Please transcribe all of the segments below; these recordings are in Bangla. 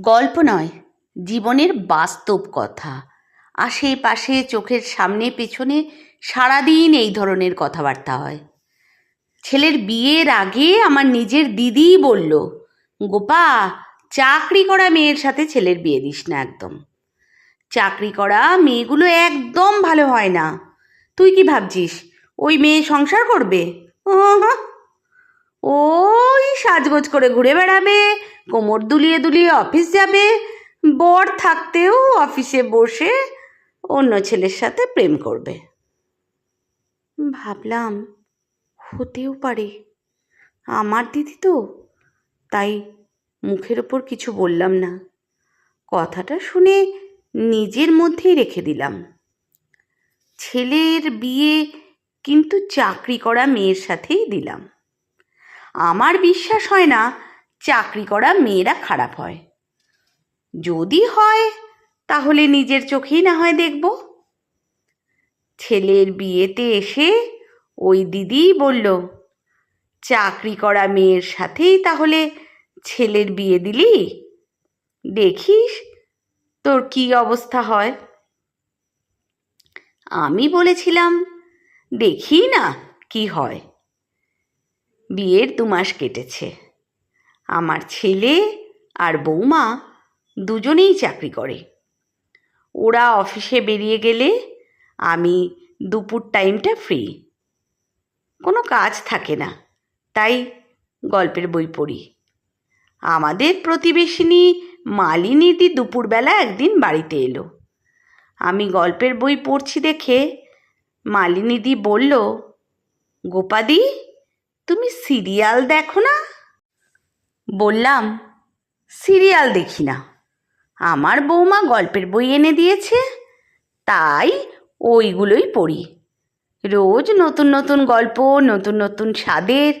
গল্প নয়, জীবনের বাস্তব কথা। আশেপাশে চোখের সামনে পেছনে সারাদিন এই ধরনের কথাবার্তা হয়। ছেলের বিয়ের আগে আমার নিজের দিদিই বলল, গোপা, চাকরি করা মেয়ের সাথে ছেলের বিয়ে দিস না একদম। চাকরি করা মেয়েগুলো একদম ভালো হয় না। তুই কি ভাবছিস, ওই মেয়ে সংসার করবে? ওই সাজগোজ করে ঘুরে বেড়াবে, কোমর দুলিয়ে দুলিয়ে অফিস যাবে, বর থাকতেও অফিসে বসে অন্য ছেলের সাথে প্রেম করবে। ভাবলাম হতেও পারে। আমার দিদি তো, তাই মুখের ওপর কিছু বললাম না। কথাটা শুনে নিজের মধ্যেই রেখে দিলাম। ছেলের বিয়ে কিন্তু চাকরি করা মেয়ের সাথেই দিলাম। আমার বিশ্বাস হয় না চাকরি করা মেয়েরা খারাপ হয়। যদি হয়, তাহলে নিজের চোখেই না হয় দেখব। ছেলের বিয়েতে এসে ওই দিদিই বলল, চাকরি করা মেয়ের সাথেই তাহলে ছেলের বিয়ে দিলি? দেখিস তোর কি অবস্থা হয়? আমি বলেছিলাম, দেখি না কি হয়। বিয়ের দু মাস কেটেছে। আমার ছেলে আর বৌমা দুজনেই চাকরি করে। ওরা অফিসে বেরিয়ে গেলে আমি দুপুর টাইমটা ফ্রি কোনো কাজ থাকে না, তাই গল্পের বই পড়ি। আমাদের প্রতিবেশিনী মালিনীদি দুপুরবেলা একদিন বাড়িতে এলো। আমি গল্পের বই পড়ছি দেখে মালিনীদি বলল, গোপাদি তুমি সিরিয়াল দেখো না? বললাম, সিরিয়াল দেখি না। আমার বৌমা গল্পের বই এনে দিয়েছে, তাই ওইগুলোই পড়ি। রোজ নতুন নতুন গল্প, নতুন নতুন স্বাদের।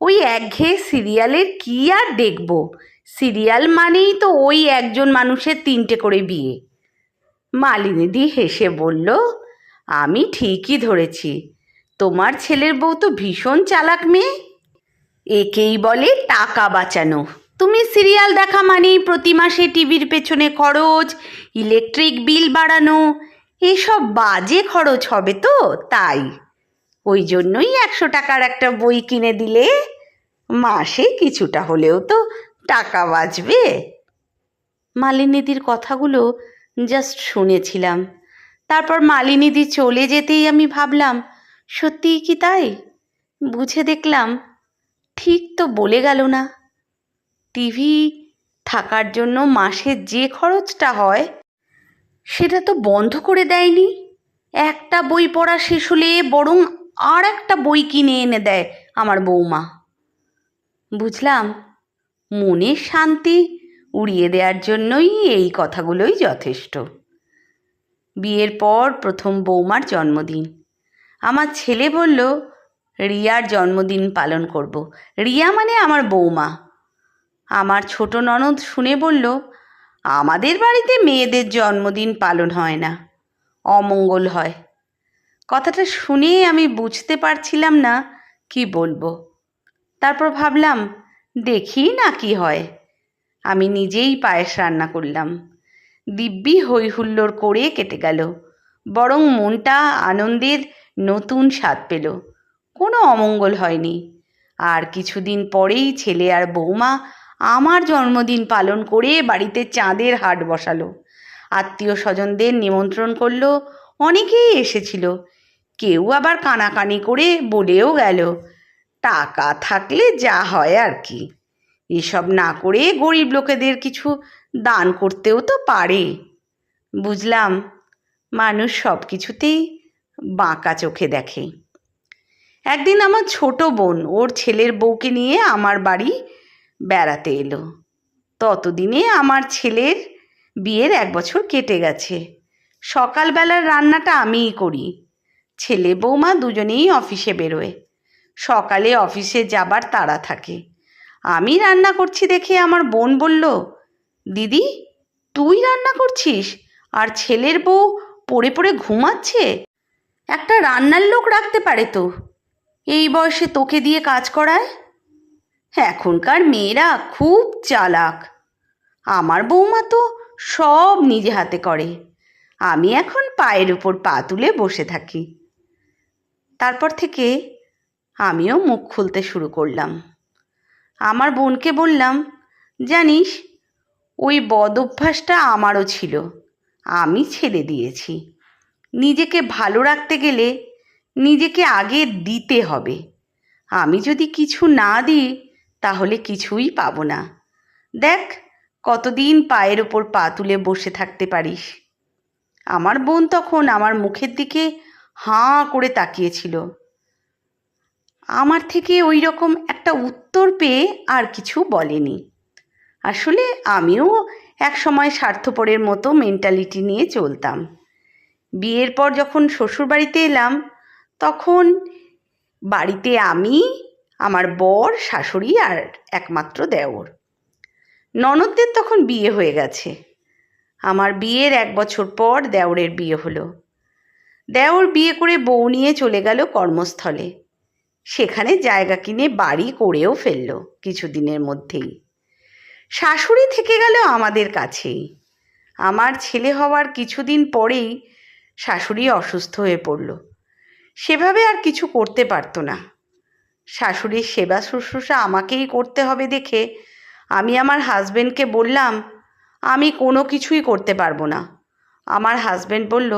ওই একঘেয়ে সিরিয়ালের কি আর দেখব? সিরিয়াল মানেই তো ওই একজন মানুষের তিনটে করে বিয়ে। মালিনীদি হেসে বলল, আমি ঠিকই ধরেছি। তোমার ছেলের বউ তো ভীষণ চালাক মেয়ে। একেই বলে টাকা বাঁচানো। তুমি সিরিয়াল দেখা মানেই প্রতি মাসে টিভির পেছনে খরচ, ইলেকট্রিক বিল বাড়ানো। এসব বাজে খরচ হবে তো, তাই। ওই জন্যই একশো টাকার একটা বই কিনে দিলে মাসে কিছুটা হলেও তো টাকা বাঁচবে। মালিনীদির কথাগুলো জাস্ট শুনেছিলাম। তারপর মালিনীদি চলে যেতেই আমি ভাবলাম সত্যিই কি তাই? বুঝে দেখলাম ঠিক তো বলে গেল না। টিভি থাকার জন্য মাসে যে খরচটা হয়, সেটা তো বন্ধ করে দেয়নি। একটা বই পড়া শেষ হলে বরং আর একটা বই কিনে এনে দেয় আমার বৌমা বুঝলাম মনের শান্তি উড়িয়ে দেওয়ার জন্যই এই কথাগুলোই যথেষ্ট। বিয়ের পর প্রথম বৌমার জন্মদিন। আমার ছেলে বলল, রিয়ার জন্মদিন পালন করব। রিয়া মানে আমার বৌমা। আমার ছোট ননদ শুনে বলল, আমাদের বাড়িতে মেয়েদের জন্মদিন পালন হয় না, অমঙ্গল হয়। কথাটা শুনে আমি বুঝতে পারছিলাম না কি বলব। তারপর ভাবলাম, দেখি না কি হয়। আমি নিজেই পায়েস রান্না করলাম। দিব্যি হই হুল্লোড় করে কেটে গেল। বরং মনটা আনন্দের নতুন স্বাদ পেল। কোনো অমঙ্গল হয়নি। আর কিছুদিন পরেই ছেলে আর বৌমা আমার জন্মদিন পালন করে বাড়িতে চাঁদের হাট বসালো। আত্মীয় স্বজনদের নিমন্ত্রণ করল, অনেকেই এসেছিল। কেউ আবার কানাকানি করে বলেও গেল, টাকা থাকলে যা হয় আর কি। এসব না করে গরিব লোকেদের কিছু দান করতেও তো পারে। বুঝলাম, মানুষ সব কিছুতেই বাঁকা চোখে দেখে। একদিন আমার ছোট বোন ওর ছেলের বউকে নিয়ে আমার বাড়ি বেড়াতে এলো। ততদিনে আমার ছেলের বিয়ের এক বছর কেটে গেছে। সকালবেলার রান্নাটা আমিই করি। ছেলে বৌমা দুজনেই অফিসে বেরোয়। সকালে অফিসে যাবার তাড়া থাকে। আমি রান্না করছি দেখে আমার বোন বলল, দিদি, তুই রান্না করছিস? আর ছেলের বউ পড়ে পড়ে ঘুমাচ্ছে? একটা রান্নার লোক রাখতে পারে তো। এই বয়সে তোকে দিয়ে কাজ করায়? এখনকার মেয়েরা খুব চালাক। আমার বৌমা তো সব নিজে হাতে করে। আমি এখন পায়ের উপর পা তুলে বসে থাকি। তারপর থেকে আমিও মুখ খুলতে শুরু করলাম। আমার বোনকে বললাম, জানিস, ওই বদ অভ্যাসটা আমারও ছিল। আমি ছেড়ে দিয়েছি। নিজেকে ভালো রাখতে গেলে নিজেকে আগে দিতে হবে। আমি যদি কিছু না দিই, তাহলে কিছুই পাবো না। দেখ, কতদিন পায়ের ওপর পা তুলে বসে থাকতে পারিস। আমার বোন তখন আমার মুখের দিকে হাঁ করে তাকিয়েছিল। আমার থেকে ওই রকম একটা উত্তর পেয়ে আর কিছু বলেনি। আসলে আমিও এক সময় স্বার্থপরের মতো মেন্টালিটি নিয়ে চলতাম। বিয়ের পর যখন শ্বশুরবাড়িতে এলাম, তখন বাড়িতে আমি, আমার বর, শাশুড়ি আর একমাত্র দেওর। ননদদের তখন বিয়ে হয়ে গেছে। আমার বিয়ের এক বছর পর দেওরের বিয়ে হলো। দেওর বিয়ে করে বউ নিয়ে চলে গেল কর্মস্থলে। সেখানে জায়গা কিনে বাড়ি করেও ফেলল কিছুদিনের মধ্যেই। শাশুড়ি থেকে গেল আমাদের কাছেই। আমার ছেলে হওয়ার কিছুদিন পরেই শাশুড়ি অসুস্থ হয়ে পড়ল। সেভাবে আর কিছু করতে পারতো না। শাশুড়ির সেবা শুশ্রূষা আমাকেই করতে হবে দেখে আমি আমার হাজবেন্ডকে বললাম, আমি কোনো কিছুই করতে পারব না। আমার হাজবেন্ড বলল,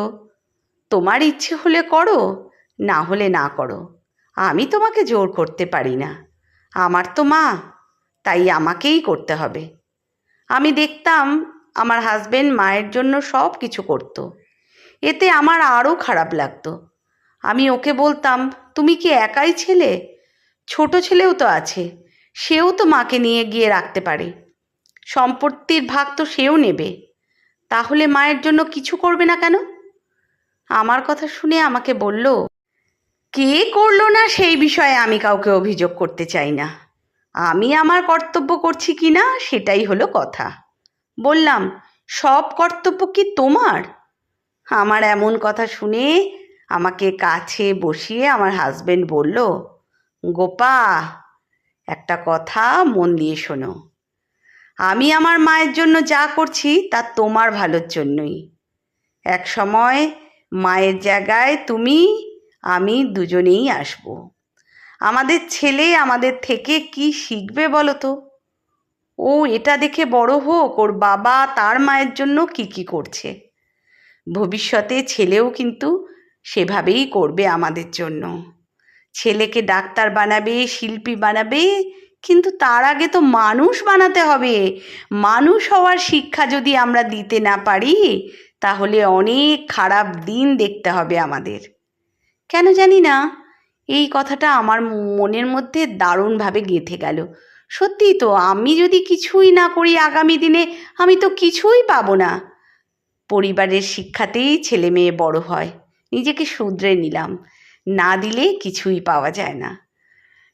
তোমার ইচ্ছে হলে করো, না হলে না করো। আমি তোমাকে জোর করতে পারি না। আমার তো মা, তাই আমাকেই করতে হবে। আমি দেখতাম আমার হাজবেন্ড মায়ের জন্য সব কিছু করতো। এতে আমার আরও খারাপ লাগতো। আমি ওকে বলতাম, তুমি কি একাই ছেলে? ছোট ছেলেও তো আছে, সেও তো মাকে নিয়ে গিয়ে রাখতে পারে। সম্পত্তির ভাগ তো সেও নেবে। তাহলে মায়ের জন্য কিছু করবে না কেন? আমার কথা শুনে আমাকে বলল, কে করল না সেই বিষয়ে আমি কাউকে অভিযোগ করতে চাই না। আমি আমার কর্তব্য করছি কি না সেটাই হলো কথা। বললাম, সব কর্তব্য কি তোমার? আমার এমন কথা শুনে আমাকে কাছে বসিয়ে আমার হাজবেন্ড বলল গোপা একটা কথা মন দিয়ে শোনো। আমি আমার মায়ের জন্য যা করছি তা তোমার ভালোর জন্যই। এক সময় মায়ের জায়গায় তুমি, আমি দুজনেই আসব। আমাদের ছেলে আমাদের থেকে কি শিখবে বলো তো? ও এটা দেখে বড় হোক, ওর বাবা তার মায়ের জন্য কি কি করছে। ভবিষ্যতে ছেলেও কিন্তু সেভাবেই করবে আমাদের জন্য। ছেলেকে ডাক্তার বানাবে, শিল্পী বানাবে, কিন্তু তার আগে তো মানুষ বানাতে হবে। মানুষ হওয়ার শিক্ষা যদি আমরা দিতে না পারি, তাহলে অনেক খারাপ দিন দেখতে হবে আমাদের। কেন জানি না, এই কথাটা আমার মনের মধ্যে দারুণভাবে গেঁথে গেল। সত্যি তো আমি যদি কিছুই না করি আগামী দিনে, আমি তো কিছুই পাবো না। পরিবারের শিক্ষাতেই ছেলে মেয়ে বড় হয়। নিজেকে শুধরে নিলাম। না দিলে কিছুই পাওয়া যায় না।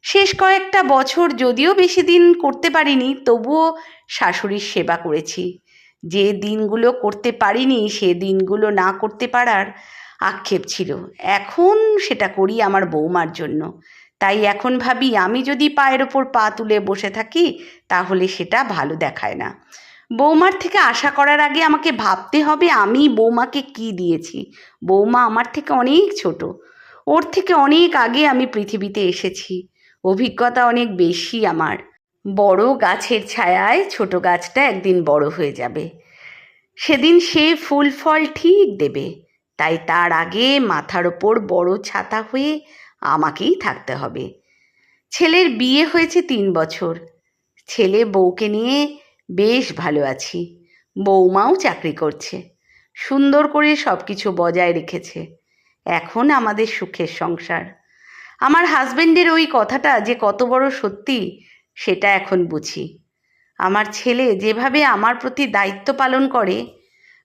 শেষ কয়েকটা বছর যদিও বেশি দিন করতে পারিনি, তবুও শাশুড়ির সেবা করেছি। যে দিনগুলো করতে পারিনি, সে দিনগুলো না করতে পারার আক্ষেপ ছিল। এখন সেটা করি আমার বৌমার জন্য। তাই এখন ভাবি, আমি যদি পায়ের ওপর পা তুলে বসে থাকি, তাহলে সেটা ভালো দেখায় না। বৌমার থেকে আশা করার আগে আমাকে ভাবতে হবে আমি বৌমাকে কি দিয়েছি। বৌমা আমার থেকে অনেক ছোট। ওর থেকে অনেক আগে আমি পৃথিবীতে এসেছি। অভিজ্ঞতা অনেক বেশি আমার। বড় গাছের ছায়ায় ছোট গাছটা একদিন বড় হয়ে যাবে। সেদিন সে ফুল ফল ঠিক দেবে। তাই তার আগে মাথার ওপর বড় ছাতা হয়ে আমাকেই থাকতে হবে। ছেলের বিয়ে হয়েছে তিন বছর। ছেলে বউকে নিয়ে বেশ ভালো আছি। বৌমাও চাকরি করছে। সুন্দর করে সব কিছু বজায় রেখেছে। এখন আমাদের সুখের সংসার। আমার হাজবেন্ডের ওই কথাটা যে কত বড় সত্যি, সেটা এখন বুঝি। আমার ছেলে যেভাবে আমার প্রতি দায়িত্ব পালন করে,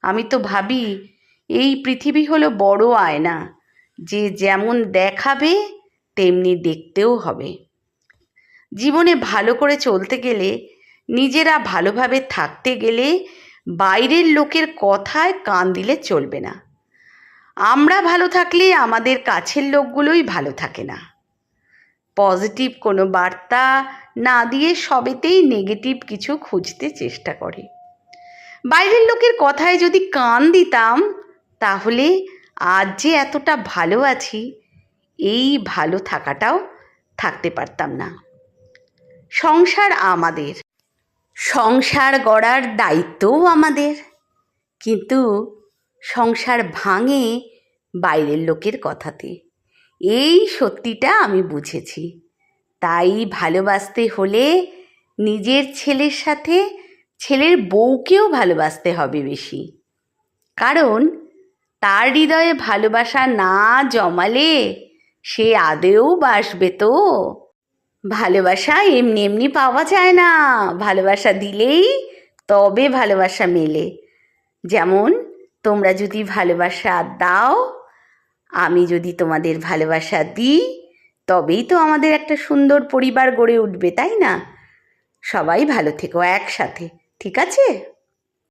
আমি তো ভাবি, এই পৃথিবী হলো বড় আয়না। যে যেমন দেখাবে, তেমনি দেখতেও হবে। জীবনে ভালো করে চলতে গেলে নিজেরা ভালোভাবে থাকতে গেলে বাইরের লোকের কথায় কান দিলে চলবে না। আমরা ভালো থাকলে আমাদের কাছের লোকগুলোই ভালো থাকে না। পজিটিভ কোনো বার্তা না দিয়ে সবেতেই নেগেটিভ কিছু খুঁজতে চেষ্টা করে। বাইরের লোকের কথায় যদি কান দিতাম, তাহলে আজ যে এতটা ভালো আছি, এই ভালো থাকাটাও থাকতে পারতাম না। সংসার আমাদের। সংসার গড়ার দায়িত্বও আমাদের। কিন্তু সংসার ভাঙে বাইরের লোকের কথাতে। এই সত্যিটা আমি বুঝেছি। তাই ভালোবাসতে হলে নিজের ছেলের সাথে ছেলের বউকেও ভালোবাসতে হবে বেশি। কারণ তার হৃদয়ে ভালোবাসা না জমালে সে আদেও বাসবে তো। ভালোবাসা এমনি এমনি পাওয়া যায় না। ভালোবাসা দিলেই তবে ভালোবাসা মেলে। যেমন, তোমরা যদি ভালোবাসা দাও, আমি যদি তোমাদের ভালোবাসা দিই, তবেই তো আমাদের একটা সুন্দর পরিবার গড়ে উঠবে, তাই না? সবাই ভালো থেকো একসাথে, ঠিক আছে?